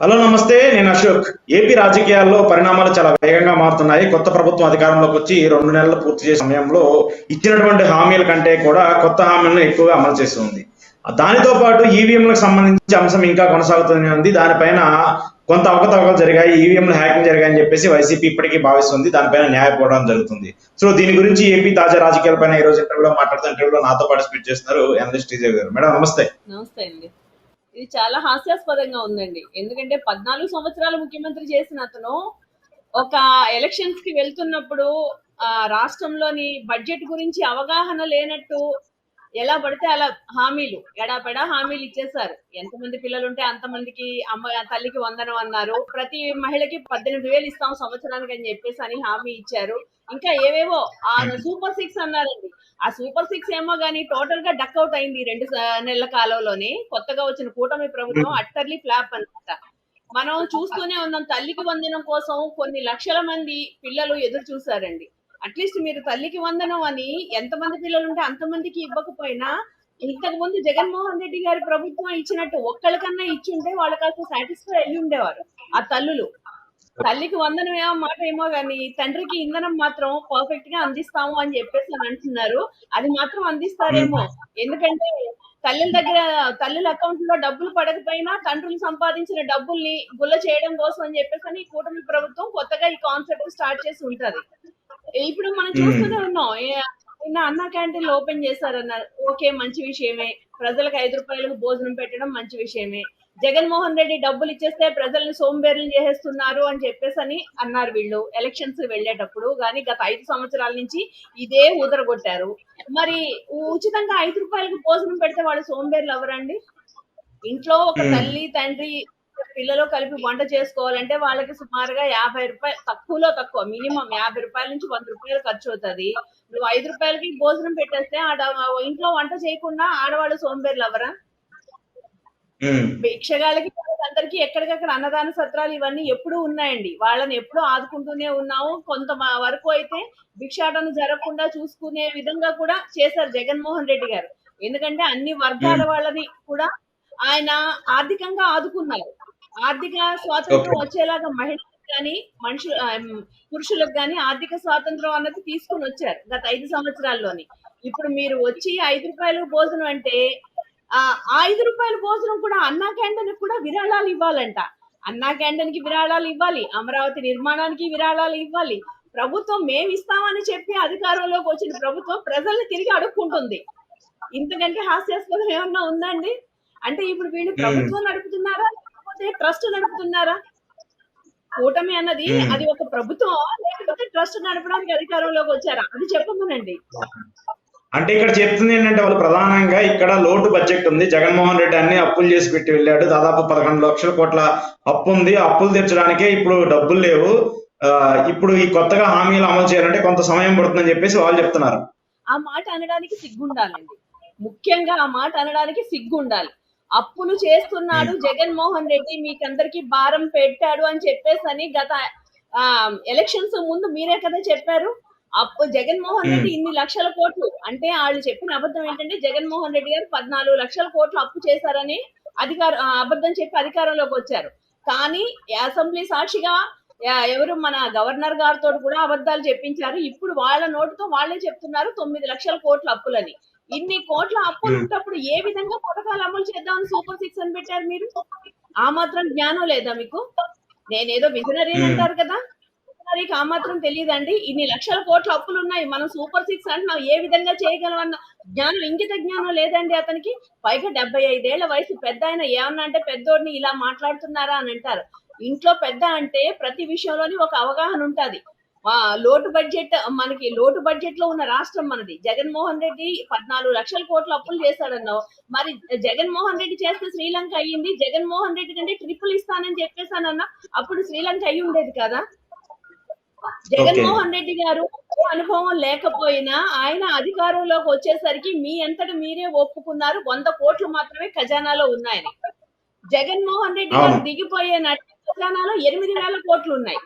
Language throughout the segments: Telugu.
హలో నమస్తే. నేను అశోక్. ఏపీ రాజకీయాల్లో పరిణామాలు చాలా వేగంగా మారుతున్నాయి. కొత్త ప్రభుత్వం అధికారంలోకి వచ్చి రెండు నెలలు పూర్తి చేసే సమయంలో ఇచ్చినటువంటి హామీల కంటే కూడా కొత్త హామీలను ఎక్కువగా అమలు చేస్తుంది. దానితో పాటు ఈవీఎంలకు సంబంధించి అంశం ఇంకా కొనసాగుతూనే ఉంది. దానిపైన కొంత అవకతవకలు జరిగాయి. ఈవీఎంలు హ్యాకింగ్ జరిగాయని చెప్పేసి వైసీపీ ఇప్పటికీ భావిస్తుంది. దానిపైన న్యాయపోవడం జరుగుతుంది. సో దీని గురించి ఏపీ తాజా రాజకీయాలపైన ఈ రోజు ఇంటర్వ్యూలో మాట్లాడుతున్న ఇంటర్వ్యూలో నాతో పార్టిసిపేట్ చేస్తున్నారు ఎనలిస్ట్ టీజర్ గారు. మేడం నమస్తే. నమస్తే అండి. ఇది చాలా హాస్యాస్పదంగా ఉందండి. ఎందుకంటే పద్నాలుగు సంవత్సరాలు ముఖ్యమంత్రి చేసిన అతను ఒక ఎలక్షన్స్కి వెళ్తున్నప్పుడు ఆ రాష్ట్రంలోని బడ్జెట్ గురించి అవగాహన లేనట్టు ఎలా పడితే అలా హామీలు ఎడాపెడా హామీలు ఇచ్చేశారు. ఎంతమంది పిల్లలు ఉంటే అంతమందికి అమ్మ తల్లికి వందనం అన్నారు. ప్రతి మహిళకి పద్దెనిమిది వేలు ఇస్తాం సంవత్సరానికి అని చెప్పేసి అని హామీ ఇచ్చారు. ఇంకా ఏవేవో ఆ సూపర్ సిక్స్ అన్నారండి. ఆ సూపర్ సిక్స్ ఏమో గానీ టోటల్గా డక్ అవుట్ అయింది రెండు నెలల కాలంలోనే. కొత్తగా వచ్చిన కూటమి ప్రభుత్వం అట్టర్లీ ఫ్లాప్ అన్నమాట. మనం చూస్తూనే ఉన్నాం తల్లికి వందనం కోసం కొన్ని లక్షల మంది పిల్లలు ఎదురు చూసారండి అట్లీస్ట్ మీరు తల్లికి వందనం అని ఎంతమంది పిల్లలు ఉంటే అంతమందికి ఇవ్వకపోయినా ఇంతకు ముందు జగన్మోహన్ రెడ్డి గారి ప్రభుత్వం ఇచ్చినట్టు ఒక్కళ్ళకన్నా ఇచ్చి ఉంటే వాళ్ళకి అసలు సాటిస్ఫై అయ్యి ఉండేవారు ఆ తల్లులు. తల్లికి వందనం ఏమో మాట ఏమో గాని తండ్రికి ఇంధనం మాత్రం పర్ఫెక్ట్గా అందిస్తాము అని చెప్పేసి అని అంటున్నారు. అది మాత్రం అందిస్తారేమో. ఎందుకంటే తల్లుల దగ్గర తల్లుల అకౌంట్లో డబ్బులు పడకపోయినా తండ్రులు సంపాదించిన డబ్బుల్ని గుల్ల చేయడం కోసం అని చెప్పేసి అని ఈ కూటమి ప్రభుత్వం కొత్తగా ఈ కాన్సెప్ట్ స్టార్ట్ చేసి ఉంటది. ఇప్పుడు మనం చూస్తూనే ఉన్నాం. నిన్న అన్న క్యాంటీన్లు ఓపెన్ చేశారన్నారు. ఓకే మంచి విషయమే. ప్రజలకు ఐదు రూపాయలకు భోజనం పెట్టడం మంచి విషయమే. జగన్మోహన్ రెడ్డి డబ్బులు ఇచ్చేస్తే ప్రజల్ని సోంబేర్లు చేసేస్తున్నారు అని చెప్పేసి అని అన్నారు వీళ్ళు ఎలక్షన్స్ వెళ్ళేటప్పుడు. కానీ గత ఐదు సంవత్సరాల నుంచి ఇదే ఊదరగొట్టారు. మరి ఉచితంగా ఐదు రూపాయలకు భోజనం పెడితే వాళ్ళు సోంబేర్లు ఎవరండి ఇంట్లో ఒక. తల్లి తండ్రి పిల్లలు కలిపి వంట చేసుకోవాలంటే వాళ్ళకి సుమారుగా యాభై రూపాయలు తక్కువలో తక్కువ మినిమం యాభై రూపాయల నుంచి వంద రూపాయలు ఖర్చు అవుతుంది. నువ్వు ఐదు రూపాయలకి భోజనం పెట్టేస్తే ఆడ ఇంట్లో వంట చేయకుండా ఆడవాళ్ళు సోంబేర్లు ఎవరా భిక్షగాళ్ళకి అందరికి ఎక్కడికక్కడ అన్నదాన సత్రాలు ఇవన్నీ ఎప్పుడూ ఉన్నాయండి. వాళ్ళని ఎప్పుడూ ఆదుకుంటూనే ఉన్నాము. కొంత వరకు అయితే భిక్షాటన జరగకుండా చూసుకునే విధంగా కూడా చేశారు జగన్మోహన్ రెడ్డి గారు. ఎందుకంటే అన్ని వర్గాల వాళ్ళని కూడా ఆయన ఆర్థికంగా ఆదుకున్నారు. ఆర్థిక స్వాతంత్రం. వచ్చేలాగా మహిళలకు కానీ మనుషులు పురుషులకు కానీ ఆర్థిక స్వాతంత్రం అన్నది తీసుకుని వచ్చారు గత ఐదు సంవత్సరాల్లోని. ఇప్పుడు మీరు వచ్చి ఐదు రూపాయలు భోజనం అంటే ఆ ఐదు రూపాయల భోజనం కూడా అన్నా క్యాంటీన్ కూడా విరాళాలు ఇవ్వాలంట. అన్నా క్యాంటీన్కి విరాళాలు ఇవ్వాలి. అమరావతి నిర్మాణానికి విరాళాలు ఇవ్వాలి. ప్రభుత్వం మేము ఇస్తామని చెప్పి అధికారంలోకి వచ్చిన ప్రభుత్వం ప్రజల్ని తిరిగి అడుక్కుంటుంది. ఇంతకంటే హాస్యాస్పదం ఏమన్నా ఉందండి? అంటే ఇప్పుడు వీళ్ళు. ప్రభుత్వం నడుపుతున్నారా? లేకపోతే ట్రస్ట్ నడుపుతున్నారా? కూటమి అన్నది. అది ఒక ప్రభుత్వం లేకపోతే ట్రస్ట్ నడపడానికి అధికారంలోకి వచ్చారా? అది చెప్పమనండి. అంటే ఇక్కడ చెప్తుంది ఏంటంటే వాళ్ళు ప్రధానంగా ఇక్కడ లోటు బడ్జెట్ ఉంది. జగన్మోహన్ రెడ్డి అన్ని అప్పులు చేసి పెట్టి వెళ్ళాడు. దాదాపు పదకొండు లక్షల కోట్ల అప్పు ఉంది. అప్పులు తీర్చడానికే ఇప్పుడు డబ్బులు లేవు. ఇప్పుడు ఈ కొత్తగా హామీలు అమలు చేయాలంటే కొంత సమయం పడుతుందని చెప్పేసి వాళ్ళు చెప్తున్నారు. ఆ మాట అనడానికి సిగ్గుండాలండి. ముఖ్యంగా ఆ మాట అనడానికి సిగ్గుండాలి. అప్పులు చేస్తున్నాడు జగన్మోహన్ రెడ్డి. మీకందరికి భారం పెట్టాడు అని చెప్పేసి అని గత ఎలక్షన్స్ ముందు మీరే కదా చెప్పారు. అప్పు జగన్మోహన్ రెడ్డి ఇన్ని లక్షల కోట్లు. అంటే వాళ్ళు చెప్పిన అబద్ధం ఏంటంటే జగన్మోహన్ రెడ్డి గారు పద్నాలుగు లక్షల కోట్లు అప్పు చేశారని అధికార అబద్ధం చెప్పి అధికారంలోకి వచ్చారు. కానీ అసెంబ్లీ సాక్షిగా ఎవరు మన గవర్నర్ గారితో కూడా అబద్ధాలు చెప్పించారు. ఇప్పుడు వాళ్ళ నోటుతో వాళ్ళే చెప్తున్నారు తొమ్మిది లక్షల కోట్ల అప్పులని. ఇన్ని కోట్ల అప్పులు. ఉన్నప్పుడు ఏ విధంగా పథకాలు అమలు చేద్దామని సూపర్ సిక్స్ అని పెట్టారు మీరు? ఆ మాత్రం జ్ఞానం లేదా మీకు? నేనేదో విజనరీ. అంటారు కదా. విజనరీకి ఆ మాత్రం తెలియదండి. ఇన్ని లక్షల కోట్ల అప్పులు ఉన్నాయి. మనం సూపర్ సిక్స్ అంటున్నాం. ఏ విధంగా చేయగలమన్న జ్ఞానం ఇంగిత జ్ఞానం లేదండి అతనికి. పైగా డెబ్బై ఐదేళ్ళ వయసు పెద్ద ఆయన ఏమన్నా అంటే పెద్దోడిని ఇలా మాట్లాడుతున్నారా అని అంటారు. ఇంట్లో పెద్ద అంటే ప్రతి విషయంలోని ఒక అవగాహన ఉంటుంది. ఆ లోటు బడ్జెట్ మనకి లోటు బడ్జెట్లో ఉన్న రాష్ట్రం మనది. జగన్మోహన్ రెడ్డి పద్నాలుగు లక్షల కోట్ల అప్పులు చేశాడన్నావు. మరి జగన్మోహన్ రెడ్డి చేస్తే శ్రీలంక అయ్యింది. జగన్మోహన్ రెడ్డి కంటే ట్రిపుల్ ఇస్తానని చెప్పేసానన్నా అప్పుడు శ్రీలంక అయ్యి ఉండేది కదా. జగన్మోహన్ రెడ్డి గారు అనుభవం లేకపోయినా ఆయన అధికారంలోకి వచ్చేసరికి మీ అంతట మీరే ఒప్పుకున్నారు. వంద కోట్లు మాత్రమే ఖజానాలో ఉన్నాయని. జగన్మోహన్ రెడ్డి గారు. దిగిపోయే ఖజానాలో ఎనిమిది వేల కోట్లు ఉన్నాయి.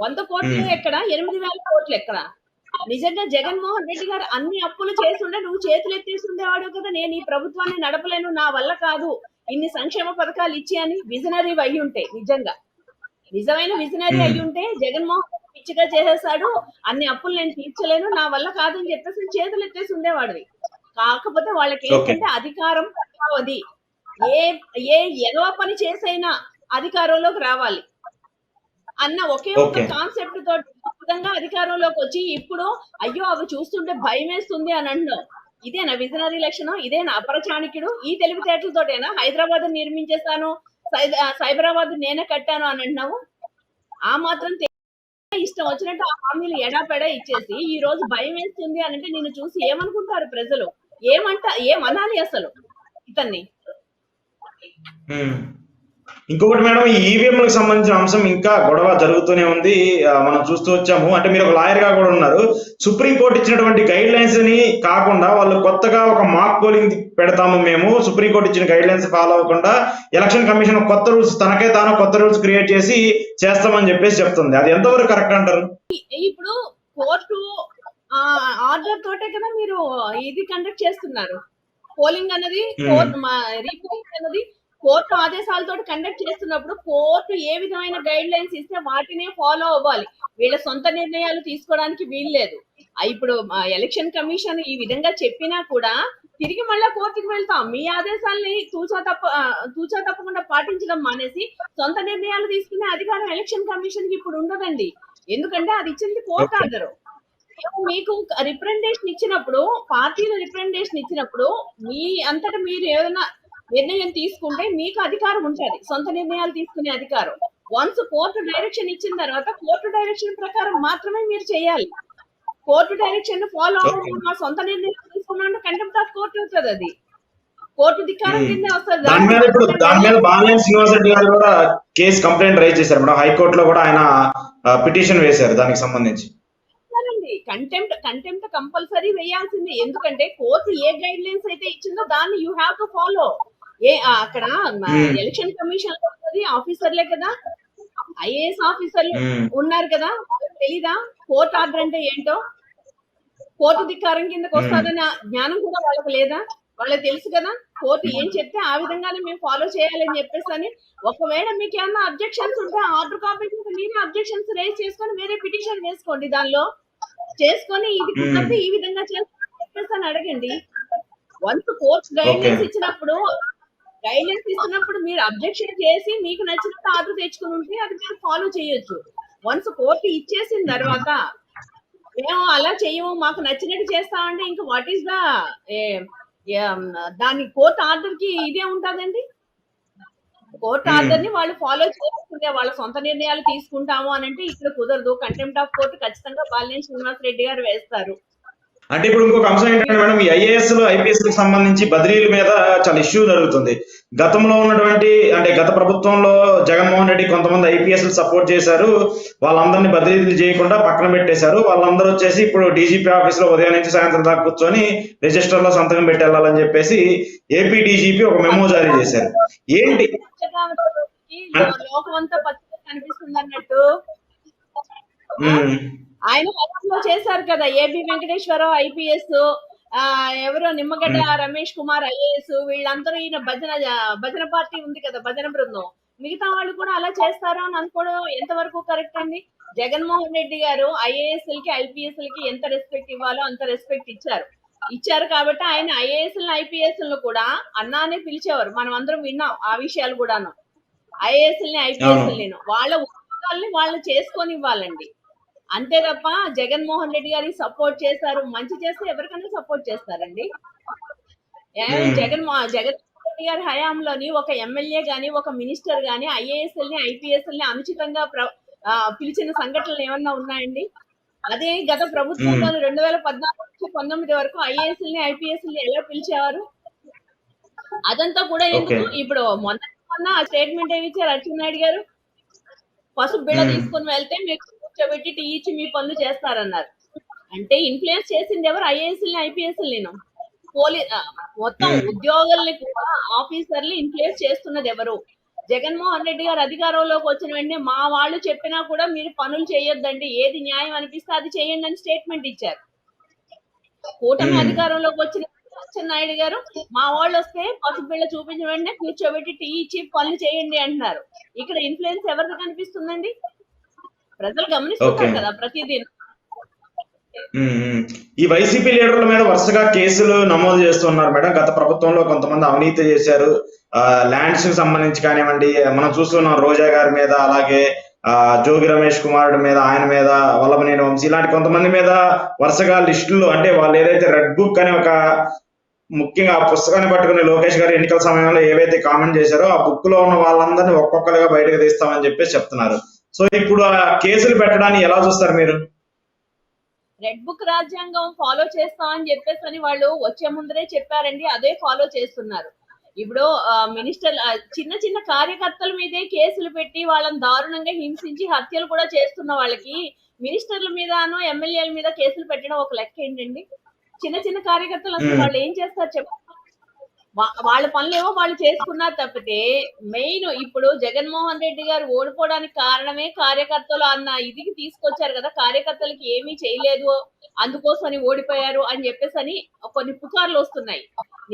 వంద కోట్లు Hmm. ఎక్కడ? ఎనిమిది వేల కోట్లు ఎక్కడ? నిజంగా జగన్మోహన్ రెడ్డి గారు అన్ని అప్పులు చేస్తుండే నువ్వు చేతులు ఎత్తేసి ఉండేవాడు కదా. నేను ఈ ప్రభుత్వాన్ని నడపలేను నా వల్ల కాదు. ఇన్ని సంక్షేమ పథకాలు ఇచ్చి అని విజనరీ అయి ఉంటే నిజంగా. నిజమైన విజనరీ. అయి ఉంటే జగన్మోహన్ రెడ్డి పిచ్చిగా చేసేసాడు. అన్ని అప్పులు నేను తీర్చలేను. నా వల్ల కాదని చెప్పేసి చేతులు ఎత్తేసి ఉండేవాడివి కాకపోతే వాళ్ళకి. ఏంటంటే అధికారం పరమావధి ఏ ఏ ఎగవ పని చేసైనా అధికారంలోకి రావాలి. అన్న ఒకే ఒక. కాన్సెప్ట్ తోటి విధంగా అధికారంలోకి వచ్చి ఇప్పుడు అయ్యో అవి చూస్తుంటే భయం వేస్తుంది అని అంటున్నావు. ఇదేనా విజనరీ లక్షణం? ఇదేనా అపర చాణక్యుడు? ఈ తెలివితేటలతోటేనా హైదరాబాద్ నిర్మించేస్తాను. సైబరాబాద్ నేనే కట్టాను అని అంటున్నావు? ఆ మాత్రం ఇష్టం వచ్చినట్టు ఆ హామీలు ఎడాపెడా ఇచ్చేసి ఈ రోజు భయం వేస్తుంది అని అంటే నేను చూసి ఏమనుకుంటారు ప్రజలు? ఏమంట ఏమనాలి అసలు ఇతన్ని? ఇంకొకటి మేడం ఈ ఈవీఎంలకు సంబంధించిన అంశం ఇంకా గొడవ జరుగుతూనే ఉంది. మనం చూస్తూ వచ్చాము. అంటే మీరు ఒక లాయర్గా కూడా ఉన్నారు. సుప్రీం కోర్టు ఇచ్చినటువంటి గైడ్ లైన్స్ని కాకుండా వాళ్ళు కొత్తగా ఒక మాక్ పోలింగ్ పెడతాము మేము. సుప్రీం కోర్టు ఇచ్చిన గైడ్ లైన్స్ ఫాలో అవ్వకుండా ఎలక్షన్ కమిషన్ కొత్త రూల్స్ తనకే తాను కొత్త రూల్స్ క్రియేట్ చేసి చేస్తామని చెప్పేసి చెప్తుంది. అది ఎంతవరకు కరెక్ట్ అంటారు? ఇప్పుడు కోర్టు ఆర్డర్ తోటే కదా మీరు ఇది కండక్ట్ చేస్తున్నారు. పోలింగ్. కోర్టు రీపోలింగ్ అన్నది కోర్టు ఆదేశాలతో కండక్ట్ చేస్తున్నప్పుడు కోర్టు ఏ విధమైన గైడ్ లైన్స్ ఇస్తే వాటినే ఫాలో అవ్వాలి. వీళ్ళ సొంత నిర్ణయాలు తీసుకోవడానికి వీల్లేదు. ఇప్పుడు ఎలక్షన్ కమిషన్ ఈ విధంగా చెప్పినా కూడా తిరిగి మళ్ళా కోర్టుకు వెళ్తాం. మీ ఆదేశాల్ని తూచా తప్ప తూచా తప్పకుండా పాటించడం మానేసి సొంత నిర్ణయాలు తీసుకునే అధికారం ఎలక్షన్ కమిషన్కి ఇప్పుడు ఉండదండి. ఎందుకంటే అది ఇచ్చింది కోర్టు. ఆర్డర్. మీకు రిప్రజెంటేషన్ ఇచ్చినప్పుడు పార్టీలు రిప్రజెంటేషన్ ఇచ్చినప్పుడు మీ అంతటా మీరు ఏదైనా నిర్ణయం తీసుకుంటే మీకు అధికారం ఉంటుంది. సొంత నిర్ణయాలు తీసుకునే అధికారం. వన్స్ కోర్టు డైరెక్షన్ ఇచ్చిన తర్వాత కోర్టు డైరెక్షన్ ప్రకారం మాత్రమే మీరు చేయాలి. కోర్టు డైరెక్షన్ ఫాలో అవ్వడం మా సొంత నిర్ణయం తీసుకున్నాంటే కంటెంప్ట్ ఆఫ్ కోర్టు అవుతుంది అది. కోర్టు ధిక్కారం Hmm. కింద వస్తుంది. దాని మీద ఇప్పుడు దాని మీద బాలినేని శ్రీనివాస్ రెడ్డి గారు కూడా కేసు కంప్లైంట్ రైజ్ చేశారు. మేడం హైకోర్టులో కూడా ఆయన పిటిషన్ వేశారు దానికి సంబంధించి. కంటెంప్ట్ కంటెంప్ట్ కంపల్సరీ వేయాల్సిందే. ఎందుకంటే కోర్టు ఏ గైడ్ లైన్స్ అయితే ఇచ్చిందో దాన్ని యూ హ్యావ్ టు ఫాలో ఏ అక్కడ. ఎలక్షన్ కమిషన్లో ఉన్నది ఆఫీసర్లే కదా. ఐఏఎస్ ఆఫీసర్లు. ఉన్నారు కదా. తెలీదా? కోర్టు ఆర్డర్ అంటే ఏంటో? కోర్టు ధిక్కారం కిందకి వస్తుందన్న జ్ఞానం కూడా వాళ్ళకి లేదా? వాళ్ళకి తెలుసు కదా? కోర్టు ఏం చెప్తే ఆ విధంగానే మేము ఫాలో చేయాలని చెప్పేసి అని ఒకవేళ మీకు ఏమన్నా అబ్జెక్షన్స్ ఉంటే ఆర్డర్ కాపీ మీరే అబ్జెక్షన్స్ రేజ్ చేసుకొని వేరే పిటిషన్ వేసుకోండి దానిలో. చేసుకొని ఇది కుదరదు ఈ విధంగా చేస్తామని చెప్పేసి అని అడగండి వన్స్ కోర్టు Okay. ఇచ్చినప్పుడు గైడ్లైన్స్ ఇచ్చినప్పుడు మీరు అబ్జెక్షన్ చేసి మీకు నచ్చినట్టు ఆర్డర్ తెచ్చుకుని ఉంటే అది మీరు ఫాలో చేయొచ్చు. వన్స్ కోర్టు ఇచ్చేసిన తర్వాత మేము అలా చెయ్యము మాకు నచ్చినట్టు చేస్తామంటే ఇంకా వాట్ ఈస్ ద దాని కోర్టు ఆర్డర్కి ఇదే ఉంటదండి? కోర్టు. ఆర్డర్ని వాళ్ళు ఫాలో చేసుకుంటే వాళ్ళ సొంత నిర్ణయాలు తీసుకుంటాము అని అంటే ఇక్కడ కుదరదు. కంటెంప్ట్ ఆఫ్ కోర్టు ఖచ్చితంగా బాలినేని శ్రీనివాస్ రెడ్డి గారు వేస్తారు. అంటే ఇప్పుడు ఇంకొక అంశం ఏంటంటే మేడం ఈ ఐఏఎస్ ఐపీఎస్కి సంబంధించి బదిలీల మీద చాలా ఇష్యూ జరుగుతుంది. గతంలో ఉన్నటువంటి అంటే గత ప్రభుత్వంలో జగన్మోహన్ రెడ్డి కొంతమంది ఐపీఎస్ సపోర్ట్ చేశారు. వాళ్ళందరినీ బదిలీలు చేయకుండా పక్కన పెట్టేశారు. వాళ్ళందరూ వచ్చేసి ఇప్పుడు డీజీపీ ఆఫీస్లో ఉదయం నుంచి సాయంత్రం దాకా కూర్చొని రిజిస్టర్లో సంతకం పెట్టి వెళ్ళాలని చెప్పేసి ఏపీ డీజీపీ ఒక మెమో జారీ చేశారు. ఏంటి? కనిపిస్తుంది అన్నట్టు. ఆయన హయాంలో చేశారు కదా ఏబి వెంకటేశ్వరరావు ఐపీఎస్ ఎవరో నిమ్మగడ్డ రమేష్ కుమార్ ఐఏఎస్ వీళ్ళందరూ ఈయన భజన భజన పార్టీ ఉంది కదా భజన బృందం. మిగతా వాళ్ళు కూడా అలా చేస్తారా అని అనుకోవడం ఎంతవరకు కరెక్ట్ అండి? జగన్మోహన్ రెడ్డి గారు ఐఏఎస్ లకి ఐపీఎస్ లకి ఎంత రెస్పెక్ట్ ఇవ్వాలో అంత రెస్పెక్ట్ ఇచ్చారు. ఇచ్చారు కాబట్టి ఆయన ఐఏఎస్ ఐపీఎస్ కూడా అన్నానే పిలిచేవారు. మనం అందరం విన్నాం ఆ విషయాలు కూడాను. ఐఏఎస్ ఐపీఎస్ నేను వాళ్ళ ఉద్యోగాల్ని వాళ్ళు చేసుకొని ఇవ్వాలండి. అంతే తప్ప జగన్మోహన్ రెడ్డి గారికి సపోర్ట్ చేశారు మంచి చేస్తే ఎవరికైనా సపోర్ట్ చేస్తారండి. జగన్ రెడ్డి గారి హయాంలోని ఒక ఎమ్మెల్యే గాని ఒక మినిస్టర్ గాని ఐఏఎస్ని ఐపీఎస్ని అనుచితంగా పిలిచిన సంఘటనలు ఏమన్నా ఉన్నాయండి అదే గత ప్రభుత్వంలో రెండు వేల పద్నాలుగు నుంచి పంతొమ్మిది వరకు ఐఏఎస్ని ఐపీఎస్ని ఎలా పిలిచేవారు అదంతా కూడా ఎందుకు. ఇప్పుడు మొన్న మొన్న స్టేట్మెంట్ ఏమి ఇచ్చారు అచ్చెన్నాయుడు గారు పసుపు బిళ్ళ Hmm. తీసుకుని వెళ్తే మీకు కూర్చోబెట్టి టీ ఇచ్చి మీ పనులు చేస్తారన్నారు. అంటే ఇన్ఫ్లుయెన్స్ చేసింది ఎవరు? ఐఏఎస్ ఐపీఎస్ నేను. పోలీ మొత్తం Hmm. ఉద్యోగుల్ని కూడా ఆఫీసర్లు ఇన్ఫ్లుయెన్స్ చేస్తున్నది ఎవరు? జగన్మోహన్ రెడ్డి గారు అధికారంలోకి వచ్చిన వెంటనే మా వాళ్ళు చెప్పినా కూడా మీరు పనులు చేయొద్దండి. ఏది న్యాయం అనిపిస్తే అది చేయండి అని స్టేట్మెంట్ ఇచ్చారు. కూటమి Hmm. అధికారంలోకి వచ్చిన నాయుడు గారు మా వాళ్ళు వస్తే పసుపు బిళ్ళ చూపించిన వెంటనే కూర్చోబెట్టి టీ ఇచ్చి పనులు చేయండి అంటున్నారు. ఇక్కడ ఇన్ఫ్లుయెన్స్ ఎవరికి కనిపిస్తుందండి? ప్రజలు గమనిస్తున్నారు. కదా ప్రతిదీ. ఈ వైసీపీ లీడర్ల మీద వరుసగా కేసులు నమోదు చేస్తున్నారు మేడం గత ప్రభుత్వంలో కొంతమంది అవినీతి చేశారు ల్యాండ్స్కి సంబంధించి కానివ్వండి మనం చూస్తున్నాం రోజా గారి మీద అలాగే జోగి రమేష్ కుమారుడి మీద ఆయన మీద వల్లభనేని వంశీ ఇలాంటి కొంతమంది మీద వరుసగా లిస్టులు అంటే వాళ్ళు ఏదైతే రెడ్ బుక్ అనే ఒక ముఖ్యంగా ఆ పుస్తకాన్ని పట్టుకుని లోకేష్ గారు ఎన్నికల సమయంలో ఏవైతే కామెంట్ చేశారో ఆ బుక్లో ఉన్న వాళ్ళందరినీ ఒక్కొక్కరుగా బయటకు తీస్తామని చెప్పేసి చెప్తున్నారు సో ఇప్పుడు ఆ కేసులు పెట్టడాన్ని ఎలా చూస్తారు మీరు? రెడ్ బుక్ రాజ్యాంగం ఫాలో చేస్తామని చెప్పేసి అని వాళ్ళు వచ్చే ముందరే చెప్పారండి అదే ఫాలో చేస్తున్నారు. ఇప్పుడు మినిస్టర్ చిన్న చిన్న కార్యకర్తల మీదే కేసులు పెట్టి వాళ్ళని దారుణంగా హింసించి హత్యలు కూడా చేస్తున్న వాళ్ళకి మినిస్టర్ల మీదను ఎమ్మెల్యేల మీద కేసులు పెట్టడం ఒక లెక్క ఏంటండి? చిన్న చిన్న కార్యకర్తలు అసలు. వాళ్ళు ఏం చేస్తారు చెప్ప వాళ్ళ పనులేమో వాళ్ళు చేసుకున్నారు తప్పితే మెయిన్ ఇప్పుడు జగన్మోహన్ రెడ్డి గారు ఓడిపోవడానికి కారణమే కార్యకర్తలు అన్న ఇదికి తీసుకొచ్చారు కదా కార్యకర్తలకి ఏమీ చేయలేదు అందుకోసమని ఓడిపోయారు అని చెప్పేసి అని కొన్ని పుకార్లు వస్తున్నాయి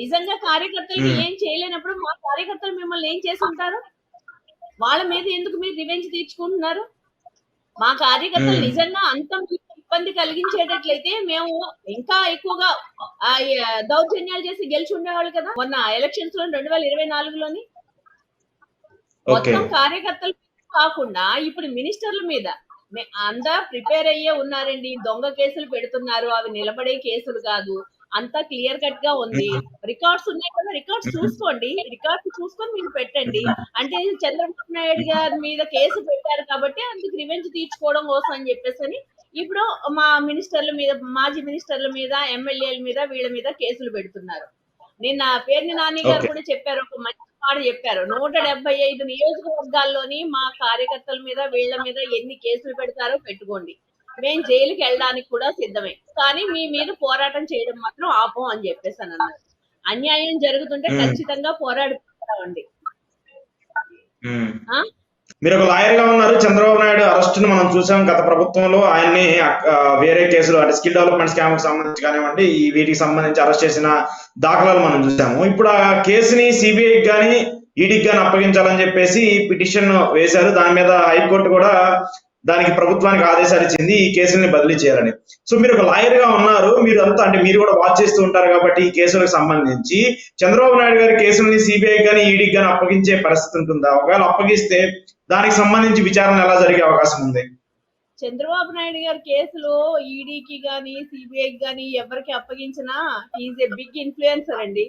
నిజంగా కార్యకర్తలకి. ఏం చేయలేనప్పుడు మా కార్యకర్తలు మిమ్మల్ని ఏం చేసి ఉంటారు వాళ్ళ మీద ఎందుకు మీరు రివెంజ్ తీర్చుకుంటున్నారు మా కార్యకర్తలు. నిజంగా అంత ఇబ్బంది కలిగించేటట్లయితే మేము ఇంకా ఎక్కువగా దౌర్జన్యాలు చేసి గెలిచి ఉండేవాళ్ళు కదా. మొన్న ఎలక్షన్స్లో రెండు వేల ఇరవై నాలుగులోని. మొత్తం కార్యకర్తలు కాకుండా ఇప్పుడు మినిస్టర్ల మీద అంతా ప్రిపేర్ అయ్యే ఉన్నారండి. దొంగ కేసులు పెడుతున్నారు. అవి నిలబడే కేసులు కాదు. అంతా క్లియర్ కట్గా ఉంది. రికార్డ్స్ ఉన్నాయి కదా. రికార్డ్స్ చూసుకోండి. రికార్డ్స్ చూసుకొని మీరు పెట్టండి. అంటే చంద్రబాబు నాయుడు గారి మీద కేసు పెట్టారు కాబట్టి అందుకు రివెంజ్ తీర్చుకోవడం కోసం అని చెప్పేసి అని ఇప్పుడు మా మినిస్టర్ల మీద మాజీ మినిస్టర్ల మీద ఎమ్మెల్యేల మీద వీళ్ళ మీద కేసులు పెడుతున్నారు నిన్న పేర్ని నాని గారు. కూడా చెప్పారు ఒక మంచి మాట చెప్పారు నూట డెబ్బై ఐదు నియోజకవర్గాల్లోని మా కార్యకర్తల మీద వీళ్ళ మీద ఎన్ని కేసులు పెడతారో పెట్టుకోండి మేము జైలుకి వెళ్ళడానికి కూడా సిద్ధమే కానీ మీ మీద పోరాటం చేయడం మాత్రం ఆపం అని చెప్పేసి అని అన్నారు అన్యాయం జరుగుతుంటే. ఖచ్చితంగా. ఆ? మీరు ఒక లాయర్గా ఉన్నారు. చంద్రబాబు నాయుడు అరెస్ట్ను మనం చూసాం గత ప్రభుత్వంలో. ఆయన్ని వేరే కేసులు అంటే స్కిల్ డెవలప్మెంట్ స్కామ్కి సంబంధించి కానివ్వండి ఈ వీటికి సంబంధించి అరెస్ట్ చేసిన దాఖలాలు మనం చూసాము. ఇప్పుడు ఆ కేసుని సిబిఐకి కానీ ఈడీకి కానీ అప్పగించాలని చెప్పేసి పిటిషన్ వేశారు. దాని మీద హైకోర్టు కూడా దానికి ప్రభుత్వానికి ఆదేశాలు ఇచ్చింది ఈ కేసుల్ని బదిలీ చేయాలని. సో మీరు ఒక లాయర్గా ఉన్నారు మీరు అంతా అంటే మీరు కూడా వాచ్ చేస్తూ ఉంటారు కాబట్టి ఈ కేసులకు సంబంధించి. చంద్రబాబు నాయుడు గారి కేసుల్ని సిబిఐ కానీ ఈడీకి కానీ అప్పగించే పరిస్థితి ఉంటుందా? ఒకవేళ అప్పగిస్తే దానికి సంబంధించి విచారణ ఎలా జరిగే అవకాశం ఉంది? చంద్రబాబు నాయుడు గారి కేసులో ఈడీకి గాని సిబిఐకి గాని ఎవరికి అప్పగించినా ఈజ్ ఏ బిగ్ ఇన్ఫ్లుయెన్సర్ అండి.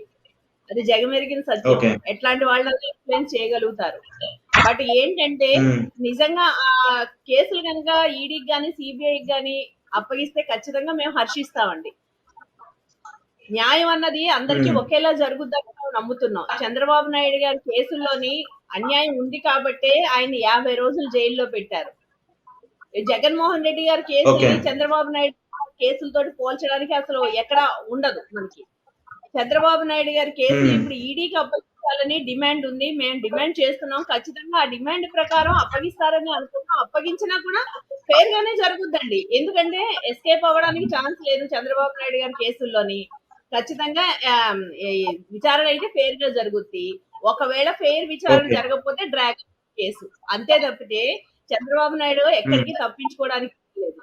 అది జగమెరిగిన సత్యం. ఎట్లాంటి వాళ్ళని ఇన్ఫ్లుయెన్స్ చేయగలుగుతారు? బట్ ఏంటంటే. నిజంగా ఆ కేసులు కనుక ఈడీకి గాని సిబిఐకి గాని అప్పగిస్తే ఖచ్చితంగా మేము హర్షిస్తామండి న్యాయం అన్నది అందరికీ. ఒకేలా జరుగుద్దని మేము నమ్ముతున్నాం చంద్రబాబు నాయుడు గారి కేసుల్లోని అన్యాయం ఉంది కాబట్టే ఆయన యాభై రోజులు జైల్లో పెట్టారు జగన్మోహన్ రెడ్డి గారి కేసు. చంద్రబాబు నాయుడు గారి కేసులతోటి పోల్చడానికి అసలు ఎక్కడ ఉండదు మనకి చంద్రబాబు నాయుడు గారి కేసు. ఇప్పుడు ఈడీకి అప్పగించాలని డిమాండ్ ఉంది. మేము డిమాండ్ చేస్తున్నాం. ఖచ్చితంగా ఆ డిమాండ్ ప్రకారం అప్పగిస్తారని అనుకున్నాం. అప్పగించినా కూడా ఫెయిర్ గానే జరుగుద్దండి. ఎందుకంటే ఎస్కేప్ అవ్వడానికి ఛాన్స్ లేదు చంద్రబాబు నాయుడు గారి కేసుల్లోని. ఖచ్చితంగా విచారణ అయితే ఫెయిర్గా జరుగుద్ది. ఒకవేళ ఫెయిర్ విచారణ. జరగకపోతే డ్రాగ్ కేసు. అంతే తప్పితే చంద్రబాబు నాయుడు ఎక్కడికి తప్పించుకోవడానికి లేదు